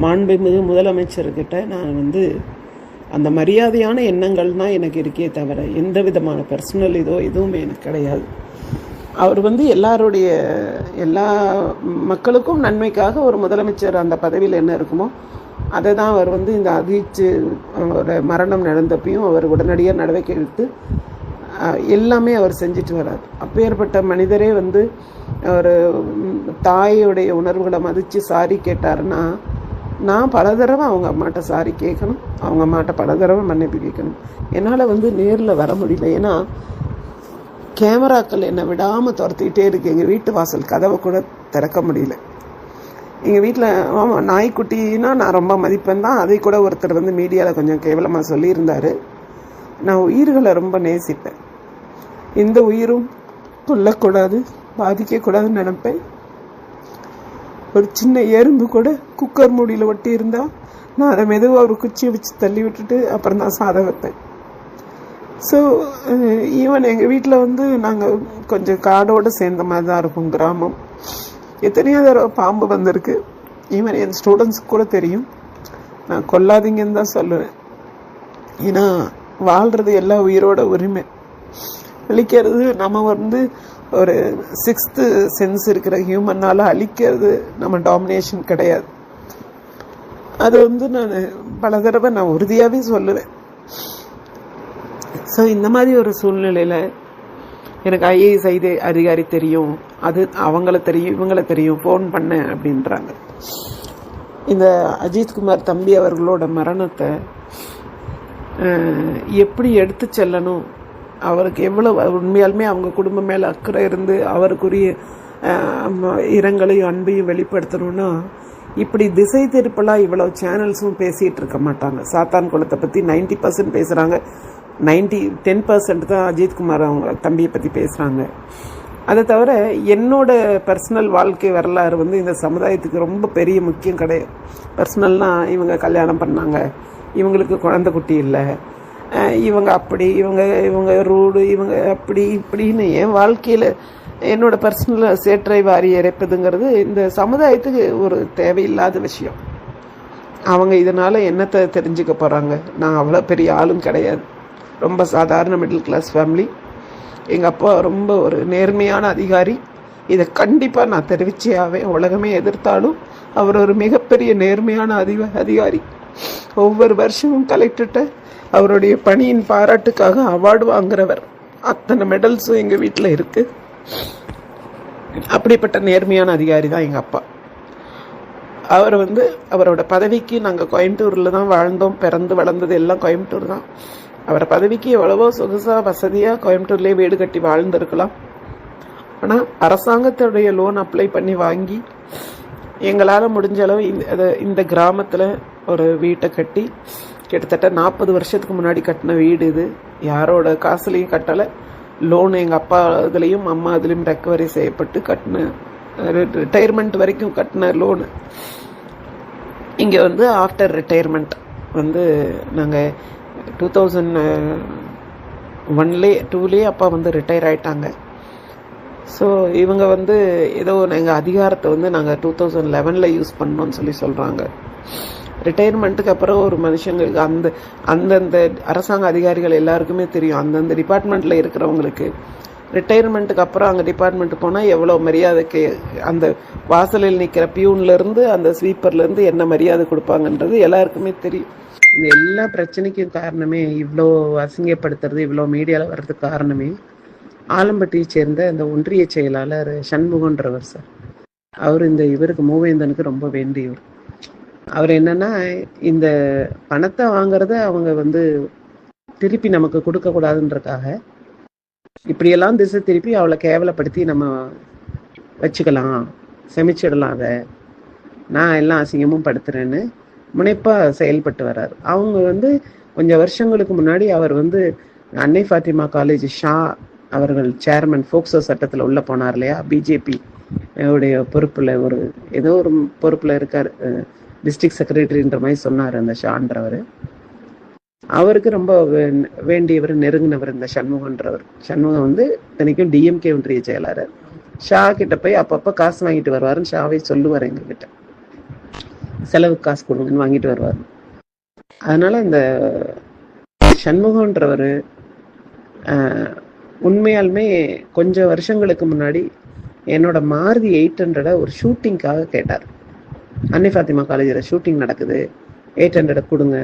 மாண்புமிகு முதலமைச்சர்கிட்ட நான் வந்து அந்த மரியாதையான எண்ணங்கள் தான் எனக்கு இருக்கே தவிர எந்த விதமான பர்சனல் இதோ எதுவுமே எனக்கு கிடையாது. அவர் வந்து எல்லாருடைய எல்லா மக்களுக்கும் நன்மைக்காக ஒரு முதலமைச்சர் அந்த பதவியில் என்ன இருக்குமோ அதை தான் அவர் வந்து இந்த அதிர்ச்சி அவரோட மரணம் நடந்தப்பையும் அவர் உடனடியாக நடவடிக்கை எடுத்து எல்லாமே அவர் செஞ்சுட்டு வரார். அப்பேற்பட்ட மனிதரே வந்து ஒரு தாயுடைய உணர்வுகளை மதித்து சாரி கேட்டாருன்னா நான் பல தடவை அவங்க அம்மாட்ட சாரி கேட்கணும் அவங்க அம்மாட்ட பல தடவை மன்னிப்பு கேட்கணும் என்னால் வந்து நேரில் வர முடியல. ஏன்னா கேமராக்கள் என்னை விடாமல் துரத்திக்கிட்டே இருக்கு. எங்கள் வீட்டு வாசல் கதவை கூட திறக்க முடியல. எங்கள் வீட்டில் ஆமாம் நாய்க்குட்டினா நான் ரொம்ப மதிப்பேன் தான். அதை கூட ஒருத்தர் வந்து மீடியாவில் கொஞ்சம் கேவலமாக சொல்லியிருந்தார். நான் உயிர்களை ரொம்ப நேசிப்பேன். எந்த உயிரும் கொல்லக்கூடாது பாதிக்கக்கூடாதுன்னு நினைப்பேன். ஒரு சின்ன எறும்பு கூட குக்கர் மூடியில் ஒட்டி இருந்தால் நான் அதை மெதுவாக ஒரு குச்சியை வச்சு தள்ளி விட்டுட்டு அப்புறம் தான் சாதம் வைப்பேன். ஸோ ஈவன் எங்கள் வீட்டில் வந்து நாங்கள் கொஞ்சம் காடோடு சேர்ந்த மாதிரி தான் இருக்கும் கிராமம். எத்தனையோ தடவை பாம்பு வந்திருக்கு. ஈவன் என் ஸ்டூடெண்ட்ஸுக்கு கூட தெரியும். நான் கொல்லாதீங்கன்னு தான் சொல்லுவேன். ஏன்னா வாழ்கிறது எல்லா உயிரோட உரிமை. அழிக்கிறது. நம்ம வந்து ஒரு சிக்ஸ்த்து சென்ஸ் இருக்கிற ஹியூமனால் அழிக்கிறது நம்ம டாமினேஷன் கிடையாது. அது வந்து நான் பல தடவை நான் உறுதியாகவே சொல்லுவேன். ஸோ இந்த மாதிரி ஒரு சூழ்நிலையில் எனக்கு ஐஏஎஸ் ஐதே அதிகாரி தெரியும். அது அவங்கள தெரியும் இவங்கள தெரியும். ஃபோன் பண்ணேன் அப்படின்றாங்க. இந்த அஜித்குமார் தம்பி அவர்களோட மரணத்தை எப்படி எடுத்து செல்லணும்? அவருக்கு எவ்வளவு உண்மையாலுமே அவங்க குடும்பம் மேலே அக்கறை இருந்து அவருக்குரிய ம- இரங்கலையும் அன்பையும் வெளிப்படுத்தணும்னா இப்படி திசை திருப்பலாக இவ்வளோ சேனல்ஸும் பேசிகிட்டு இருக்க மாட்டாங்க. சாத்தான் குளத்தை பற்றி நைன்டி பர்சன்ட் பேசுகிறாங்க நைன்டி டென் பர்சன்ட் தான் அஜித்குமார் அவங்க தம்பியை பற்றி பேசுகிறாங்க அதை தவிர என்னோட பர்சனல் வாழ்க்கை வரலாறு வந்து இந்த சமுதாயத்துக்கு ரொம்ப பெரிய முக்கியம் கிடையாது. பர்சனல்னால் இவங்க கல்யாணம் பண்ணாங்க. இவங்களுக்கு குழந்தை குட்டி இல்லை. இவங்க அப்படி இவங்க இவங்க ரூடு இவங்க அப்படி இப்படின்னு என் வாழ்க்கையில் என்னோட பர்சனல் சேற்றை வாரி இறைப்பதுங்கிறது இந்த சமுதாயத்துக்கு ஒரு தேவையில்லாத விஷயம். அவங்க இதனால் என்னத்தை தெரிஞ்சுக்க போகிறாங்க நான் அவ்வளோ பெரிய ஆளும் கிடையாது. ரொம்ப சாதாரண மிடில் கிளாஸ் ஃபேமிலி எங்கள் அப்பா ரொம்ப ஒரு நேர்மையான அதிகாரி. இதை கண்டிப்பாக நான் தெரிவிச்சே ஆவேன். உலகமே எதிர்த்தாலும் அவர் ஒரு மிகப்பெரிய நேர்மையான அதிக அதிகாரி. ஒவ்வொரு வருஷமும் கலெக்டர்கிட்ட அவருடைய பணியின் பாராட்டுக்காக அவார்டு வாங்குறவர். அத்தனை மெடல்ஸும் எங்கள் வீட்டில் இருக்குது அப்படிப்பட்ட நேர்மையான அதிகாரி தான் எங்கள் அப்பா. அவர் வந்து அவரோட பதவிக்கு நாங்கள் கோயம்புத்தூரில் தான் வாழ்ந்தோம் பிறந்து வளர்ந்தது எல்லாம் கோயம்புத்தூர் தான். அவர் பதவிக்கு எவ்வளவோ சொகுசாக வசதியாக கோயம்புத்தூர்லேயே வீடு கட்டி வாழ்ந்திருக்கலாம். ஆனால் அரசாங்கத்துடைய லோன் அப்ளை பண்ணி வாங்கி எங்களால் முடிஞ்ச அளவு இந்த இந்த கிராமத்தில் ஒரு வீட்டை கட்டி கிட்டத்தட்ட நாற்பது வருஷத்துக்கு முன்னாடி கட்டின வீடு இது. யாரோட காசுலையும் கட்டலை. லோன் எங்கள் அப்பா இதுலேயும் அம்மா இதுலேயும் ரெக்கவரி செய்யப்பட்டு கட்டின ரிட்டையர்மெண்ட் வரைக்கும் கட்டின லோனு இங்கே வந்து ஆஃப்டர் ரிட்டையர்மெண்ட் வந்து நாங்கள் டூ தௌசண்ட் ஒன்லே டூலேயே அப்பா வந்து ரிட்டையர் ஆயிட்டாங்க. ஸோ இவங்க வந்து ஏதோ எங்கள் அதிகாரத்தை வந்து நாங்கள் டூ தௌசண்ட் லெவனில் யூஸ் பண்ணோன்னு சொல்லி சொல்கிறாங்க ரிட்டையர்மெண்ட்டுக்கு அப்புறம் ஒரு மனுஷங்களுக்கு அந்த அந்தந்த அரசாங்க அதிகாரிகள் எல்லாருக்குமே தெரியும். அந்தந்த டிபார்ட்மெண்ட்டில் இருக்கிறவங்களுக்கு. ரிட்டையர்மெண்ட்டுக்கு அப்புறம் அங்கே டிபார்ட்மெண்ட் போனால் எவ்வளோ மரியாதைக்கு அந்த வாசலில் நிற்கிற பியூன்லேருந்து அந்த ஸ்வீப்பர்லேருந்து என்ன மரியாதை கொடுப்பாங்கன்றது எல்லாருக்குமே தெரியும். இந்த எல்லா பிரச்சனைக்கும் காரணமே இவ்வளோ அசிங்கப்படுத்துறது இவ்வளோ மீடியாவில் வர்றதுக்கு காரணமே ஆலம்பட்டியை சேர்ந்த இந்த ஒன்றிய செயலாளர் சண்முகன்றவர் சார். அவர் இந்த இவருக்கு மூவேந்தனுக்கு ரொம்ப வேண்டியவர். அவர் என்னன்னா இந்த பணத்தை வாங்குறத அவங்க வந்து திருப்பி நமக்கு கொடுக்க கூடாதுன்றக்காக இப்படியெல்லாம் திசை திருப்பி அவளை கேவலப்படுத்தி நம்ம வச்சுக்கலாம் செமிச்சிடலாம் அதை. நான் எல்லாம் அசிங்கமும் படுத்துறேன்னு முனைப்பாக செயல்பட்டு வர்றாரு. அவங்க வந்து கொஞ்சம் வருஷங்களுக்கு முன்னாடி அவர் வந்து அன்னை ஃபாத்திமா காலேஜ் ஷா அவர்கள் சேர்மன் ஃபோக்சோ சட்டத்தில் உள்ள போனார் இல்லையா? பிஜேபி உடைய பொறுப்புல ஒரு ஏதோ ஒரு பொறுப்புல இருக்கார். டிஸ்ட்ரிக்ட் செக்ரட்டரின்ற மாதிரி சொன்னார் அந்த ஷான்றவர் அவருக்கு ரொம்ப வே- வேண்டியவர் நெருங்கினவர் இந்த சண்முகன்றவர். சண்முகம் வந்து இத்தனைக்கும் டிஎம்கே ஒன்றிய செயலாளர். ஷா கிட்ட போய் அப்பப்போ காசு வாங்கிட்டு வருவாருன்னு ஷாவே சொல்லுவார் எங்ககிட்ட. செலவு காசு கொடுங்கன்னு வாங்கிட்டு வருவார். அதனால இந்த சண்முகன்றவர் உண்மையாலுமே கொஞ்சம் வருஷங்களுக்கு முன்னாடி என்னோட மாருதி எயிட் ஹண்ட்ரடை ஒரு ஷூட்டிங்க்காக கேட்டார். அன்னை ஃபாத்திமா காலேஜில் ஷூட்டிங் நடக்குது. எயிட் ஹண்ட்ரடை கொடுங்க.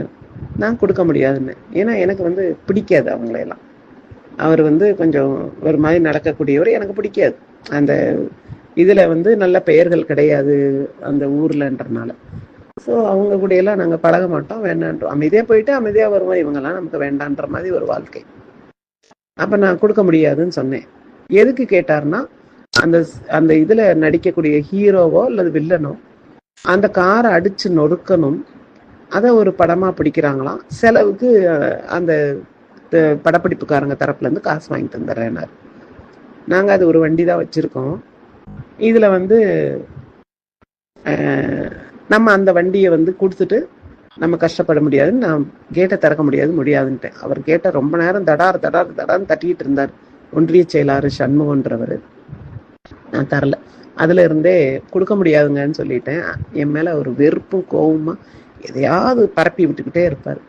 நான் கொடுக்க முடியாதுன்னு. ஏன்னா எனக்கு வந்து பிடிக்காது அவங்களையெல்லாம். அவர் வந்து கொஞ்சம் ஒரு மாதிரி நடக்கக்கூடியவர் எனக்கு பிடிக்காது. அந்த இதில் வந்து நல்ல பெயர்கள் கிடையாது அந்த ஊர்லன்றனால. ஸோ அவங்க கூடயெல்லாம் நாங்கள் பழக மாட்டோம். வேண்டான்றோம் அமைதியாக போயிட்டு அமைதியாக வருவோம். இவங்கெல்லாம் நமக்கு வேண்டான்ற மாதிரி ஒரு வாழ்க்கை. அப்போ நான் கொடுக்க முடியாதுன்னு சொன்னேன். எதுக்கு கேட்டார்னா அந்த அந்த இதில் நடிக்கக்கூடிய ஹீரோவோ அல்லது வில்லனோ அந்த காரை அடித்து நொறுக்கணும். அதை ஒரு படமாக பிடிக்கிறாங்களாம் செலவுக்கு அந்த படப்பிடிப்புக்காரங்க தரப்புலேருந்து காசு வாங்கி தந்துடுறேனார் நாங்கள் அது ஒரு வண்டி தான் வச்சுருக்கோம். இதில் வந்து நம்ம அந்த வண்டியை வந்து கொடுத்துட்டு நம்ம கஷ்டப்பட முடியாது நான் கேட்டை திறக்க முடியாது முடியாதுன்ட்டேன். அவர் கேட்டை ரொம்ப நேரம் தடார் தடார் தடார்னு தட்டிக்கிட்டு இருந்தார். ஒன்றிய செயலாளர் சண்முகன்றவர் நான் தரல. அதுல இருந்தே கொடுக்க முடியாதுங்கன்னு சொல்லிட்டேன். என் மேல ஒரு வெறுப்பும் கோவமா எதையாவது பரப்பி விட்டுக்கிட்டே இருப்பார்.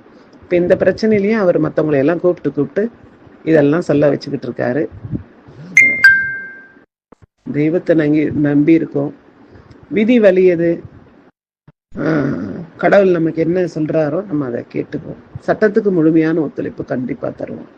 இப்போ இந்த பிரச்சனையிலையும் அவர் மற்றவங்களை எல்லாம் கூப்பிட்டு கூப்பிட்டு இதெல்லாம் சொல்ல வச்சுக்கிட்டு இருக்காரு. தெய்வத்தை நம்பி நம்பி இருக்கோம். விதி வலியது கடவுள் நமக்கு என்ன சொல்றாரோ நம்ம அதை கேட்டுக்குவோம் சட்டத்துக்கு முழுமையான ஒத்துழைப்பு கண்டிப்பா தருவோம்.